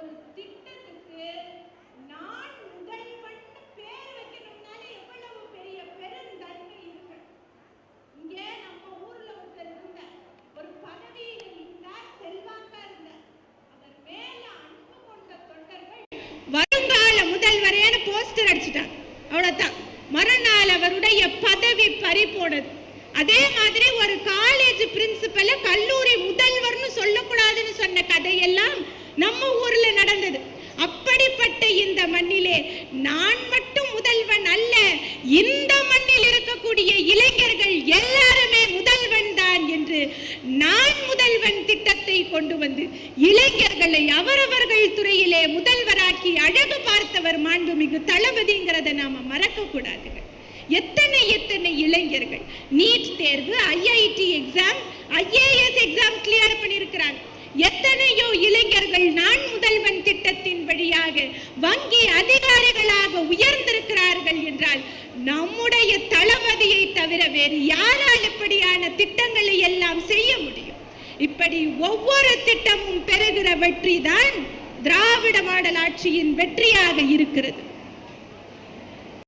ஒரு திட்டத்துக்கு நான் முதல்வன் பேர் வைக்கணும்னாலே எவ்வளவு பெரிய பெருந்தன்மை இருக்கு இங்கே நம்ம ஊர்ல ஒருத்தர் இருந்த ஒரு பதவியில் இருந்தார் செல்வாக்கா இருந்த அவர் மேல அன்பு கொண்ட தொண்டர்கள் வருங்கால முதல்வரேன்னு போஸ்டர் அடிச்சுட்டார். அவ்வளவுதான். மறுநாள் அவருடைய பதவி பறி போனது அதே மாதிரி ஒரு காலேஜ் பிரின்சிபலை கல்லூரி முதல்வர்னு சொல்லக்கூடாதுன்னு சொன்ன கதையெல்லாம் நம்ம ஊர்ல நடந்தது. அப்படிப்பட்ட இந்த மண்ணிலே நான் மட்டும் முதல்வன் அல்ல இந்த மண்ணில் இருக்கக்கூடிய இளைஞர்கள் எல்லாருமே முதல்வன் தான் என்று நான் முதல்வன் திட்டத்தை கொண்டு வந்து இளைஞர்களை அவரவர்கள் துறையிலே முதல்வராக்கி அழகு பார்த்தவர் மாண்புமிகு தளபதிங்கிறத நாம மறக்க கூடாதுங்க எத்தனை எத்தனை இளைஞர்கள் நீட் தேர்வு IIT exam IAS exam clear பண்ணியிருக்கிறாங்க. எத்தனையோ இளைஞர் இளைஞர்கள் நான் முதல்வன் திட்டத்தின் வழியாக வங்கி அதிகாரிகளாக உயர்ந்திருக்கிறார்கள் என்றால் நம்முடைய தளபதியை தவிர வேறு யாரால் இப்படியான திட்டங்களை எல்லாம் செய்ய முடியும்? இப்படி ஒவ்வொரு திட்டமும் பெறுகிற வெற்றி தான் திராவிட மாடல் ஆட்சியின் வெற்றியாக இருக்கிறது.